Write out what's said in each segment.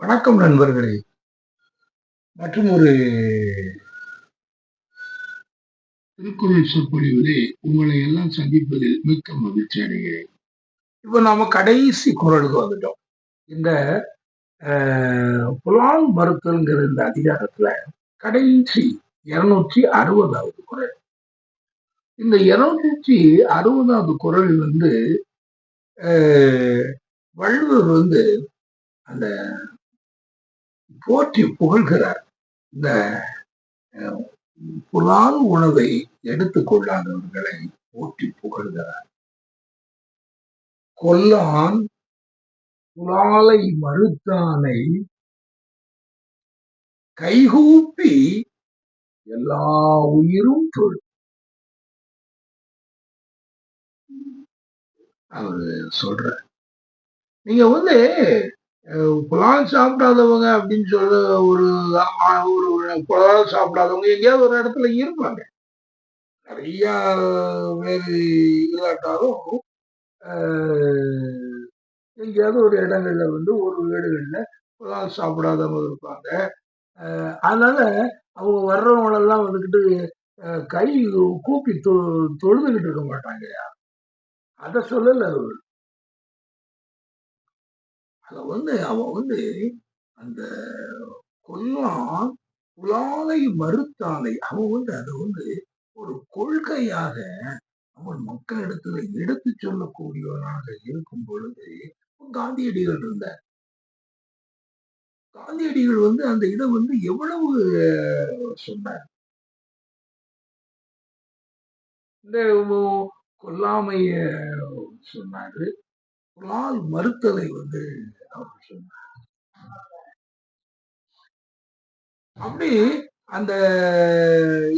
வணக்கம் நண்பர்களே. மற்றும் ஒரு திருக்குறள் சொற்பொழிவிலே உங்களை எல்லாம் சந்திப்பதில் மிக்க மகிழ்ச்சி அடைகிறேன். இப்போ நாம கடைசி குரலுக்கு வந்துட்டோம். இந்த புலால் மறுத்தல்ங்கிற இந்த அதிகாரத்துல கடைசி இருநூற்றி அறுபதாவது குரல். இந்த இருநூற்றி அறுபதாவது குரல் வந்து வள்ளுவர் வந்து அந்த போற்றி புகழ்கிறார். இந்த புலால் உணவை எடுத்துக்கொள்ளாதவர்களை போற்றி புகழ்கிறார். கொல்லான் புலாலை மறுத்தானை கைகூப்பி எல்லா உயிரும் தொழு. அவரு சொல்ற நீங்க வந்து புலால் சாப்பிடாதவங்க அப்படின்னு சொல்ல ஒரு ஒரு புலால் சாப்பிடாதவங்க எங்கேயாவது ஒரு இடத்துல இருப்பாங்க. நிறைய வேறு இல்லாட்டாலும் எங்கேயாவது ஒரு இடங்கள்ல வந்து ஒரு வீடுகளில் புலால் சாப்பிடாதவங்க இருப்பாங்க. அதனால அவங்க வர்றவங்களெல்லாம் வந்துக்கிட்டு கை கூப்பி தொ தொழுதுகிட்டு இருக்க மாட்டாங்க அதை சொல்லலை அவர். அத வந்து அவன் வந்து அந்த கொல்லான் புலாலை மறுத்தாலை. அவன் வந்து அதை வந்து ஒரு கொள்கையாக அவன் மக்களிடத்துல எடுத்து சொல்லக்கூடியவனாக இருக்கும் பொழுது காந்தியடிகள் இருந்தார். காந்தியடிகள் வந்து அந்த இதை வந்து எவ்வளவு சொன்னார்? இந்த கொல்லாமைய சொன்னாரு. புலால் மறுத்ததை வந்து அவர் சொன்னார். அப்படி அந்த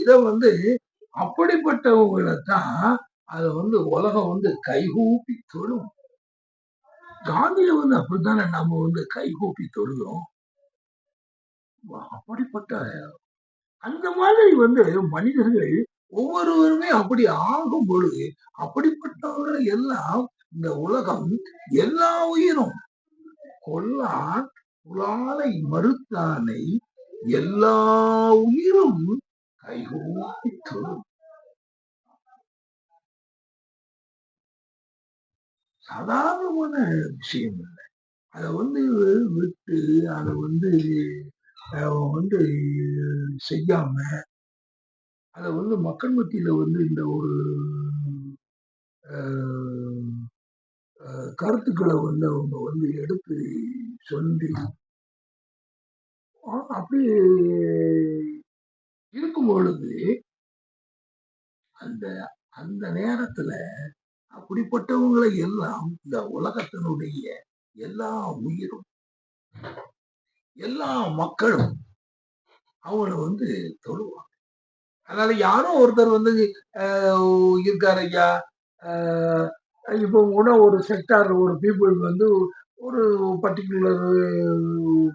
இத வந்து அப்படிப்பட்டவங்களைத்தான் அதை வந்து உலகம் வந்து கைகூப்பி தொழும். காந்தியை வந்து அப்படித்தானே நம்ம வந்து கைகூப்பி தொழுகிறோம்? அப்படிப்பட்ட அந்த மாதிரி வந்து மனிதர்கள் ஒவ்வொருவருமே அப்படி ஆகும் பொழுது அப்படிப்பட்டவர்களை எல்லாம் இந்த உலகம் எல்லா உயிரும். கொல்லான் புலாலை மறுத்தானை எல்லா உயிரும் கைகூப்பி தொழும் சாதாரணமான விஷயம் இல்லை அதை வந்து விட்டு அதை வந்து வந்து செய்யாம அதை வந்து மக்கள் மத்தியில வந்து இந்த ஒரு கருத்துக்களை வந்து அவங்க வந்து எடுத்து சொல்லி அப்படி இருக்கும் பொழுது அந்த அந்த நேரத்துல அப்படிப்பட்டவங்களை எல்லாம் இந்த உலகத்தினுடைய எல்லா உயிரும் எல்லா மக்களும் அவங்கள வந்து தொழுவாங்க. அதனால யாரும் ஒருத்தர் வந்து இருக்கார் ஐயா இப்போ கூட ஒரு செக்டார் ஒரு பீப்புள் வந்து ஒரு பர்டிகுலர்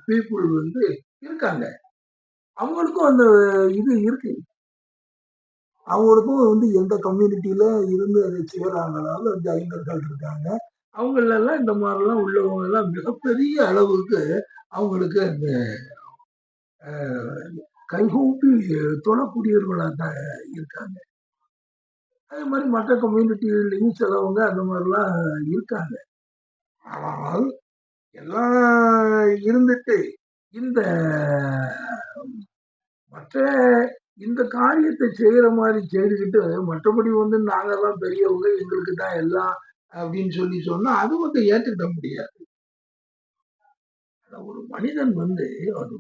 பீப்புள் uh, வந்து இருக்காங்க. அவங்களுக்கும் அந்த இது இருக்கு. அவங்களுக்கும் வந்து எந்த கம்யூனிட்டியில இருந்து அதை செய்யறாங்கனாலும் ஜைனர்கள் இருக்காங்க. அவங்களெல்லாம் இந்த மாதிரிலாம் உள்ளவங்க எல்லாம் மிகப்பெரிய அளவுக்கு அவங்களுக்கு அந்த கைகூப்பி தொழக்கூடியவர்களாக தான் இருக்காங்க. அதே மாதிரி மற்ற கம்யூனிட்டிலையும் சிலவங்க அந்த மாதிரிலாம் இருக்காங்க. ஆனால் எல்லாம் இருந்துட்டு இந்த மற்ற இந்த காரியத்தை செய்கிற மாதிரி செய்துக்கிட்டு மற்றபடி வந்து நாங்கெல்லாம் பெரியவங்க எங்களுக்கு தான் எல்லாம் அப்படின்னு சொல்லி சொன்னால் அது வந்து ஏற்றுக்கிட முடியாது. ஒரு மனிதன் வந்து அது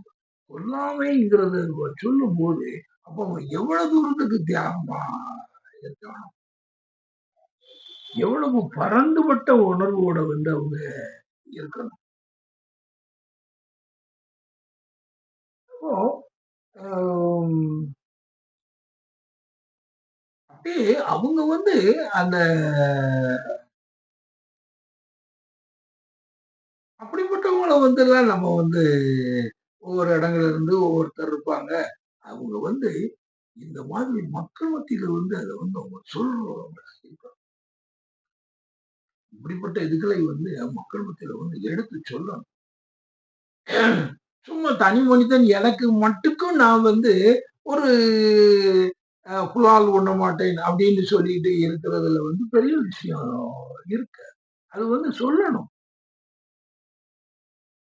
கொல்லாமைங்கிறத சொல்லும் போது அப்போ அவன் எவ்வளவு தூரத்துக்கு தியாகமா இருக்கான். எவ்வளவு பறந்துபட்ட உணர்வோட வந்து அவங்க இருக்கணும். அப்போ அப்படியே அவங்க வந்து அந்த அப்படிப்பட்டவங்களை எல்லாம் நம்ம வந்து ஒவ்வொரு இடங்கள்ல இருந்து ஒவ்வொருத்தர் இருப்பாங்க. அவங்க வந்து இந்த மாதிரி மக்கள் மத்தியில வந்து அதை வந்து அவங்க சொல்றவங்க இப்படிப்பட்ட இதுகளை வந்து மக்கள் மத்தியில வந்து எடுத்து சொல்லணும். சும்மா தனி மனிதன் எனக்கு மட்டுக்கும் நான் வந்து ஒரு அஹ், புலால் உண்ண மாட்டேன் அப்படின்னு சொல்லிட்டு இருக்கிறதுல வந்து பெரிய விஷயம் இருக்கு. அது வந்து சொல்லணும்.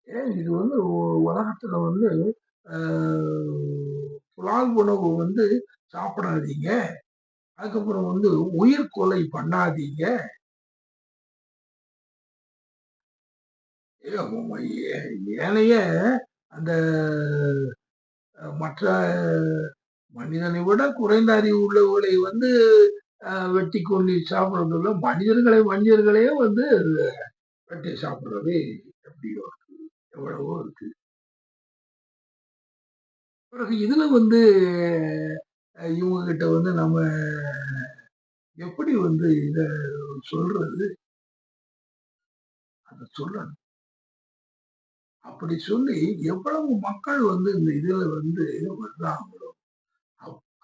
ஏன் இது வந்து உலகத்துல வந்து ஆஹ் புலால் உணவு வந்து சாப்பிடாதீங்க. அதுக்கப்புறம் வந்து உயிர் கொலை பண்ணாதீங்க. ஏனைய அந்த மற்ற மனிதனை விட குறைந்த அறிவு உள்ளவர்களை வந்து வெட்டி கொண்டு சாப்பிட்றதுல மனிதர்களை மனிதர்களையே வந்து வெட்டி சாப்பிட்றது எப்படியோ இருக்கு. எவ்வளவோ இருக்கு. பிறகு இதுல வந்து இவங்க கிட்ட வந்து நம்ம எப்படி வந்து இத சொல்றது? அதை சொல்லணும் அப்படி சொல்லி எவ்வளவு மக்கள் வந்து இந்த இதுல வந்து வர்றாங்களோ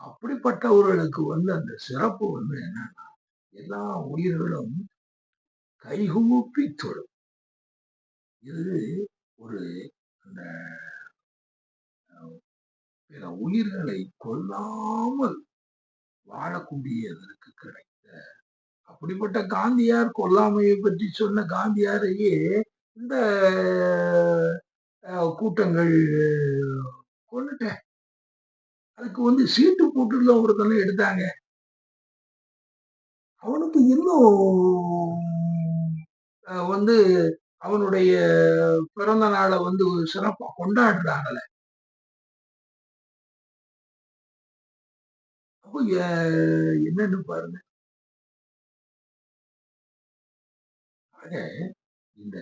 அப்படிப்பட்டவர்களுக்கு வந்து அந்த சிறப்பு வந்து என்னன்னா எல்லா உயிர்களும் கைகூப்பி தொழும் இது ஒரு அந்த பிற உயிர்களை கொல்லாமல் வாழக்கூடியதற்கு கிடைத்த அப்படிப்பட்ட காந்தியார் கொல்லாமையை பற்றி சொன்ன காந்தியாரையே இந்த கூட்டங்கள் கொண்டுட்டேன் அதுக்கு வந்து சீட்டு போட்டுல ஒருத்தனை எடுத்தாங்க. அவனுக்கு இன்னும் வந்து அவனுடைய பிறந்த நாளை வந்து சிறப்பா கொண்டாடுறாங்கல்ல அப்போ என்னன்னு பாருங்க. ஆக இந்த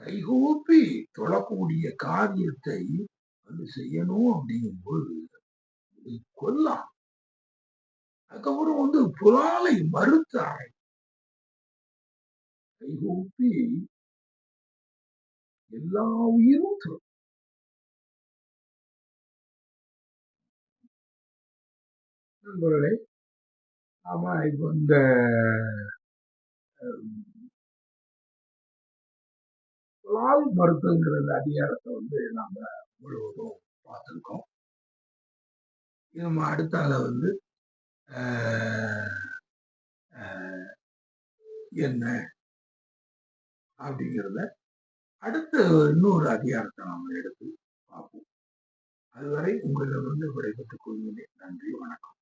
கைகூப்பி தொழக்கூடிய காரியத்தை வந்து செய்யணும் அப்படிங்கும்போது இதை கொல்லாம். அதுக்கப்புறம் வந்து புலாலை மறுத்தாரை கைகூப்பி எல்லா உயிரும் நண்பர்களே ஆமா இப்போ இந்த புலால் மருத்துவங்கிற அதிகாரத்தை வந்து நாம முழுவதும் பார்த்துருக்கோம். நம்ம அடுத்தால வந்து ஆஹ், என்ன அப்படிங்கிறத அடுத்த இன்னொரு அதிகாரத்தை நாம எடுத்து பார்ப்போம். அதுவரை உங்களிடம் வந்து விடைபெற்றுக் கொள்கிறேன். நன்றி வணக்கம்.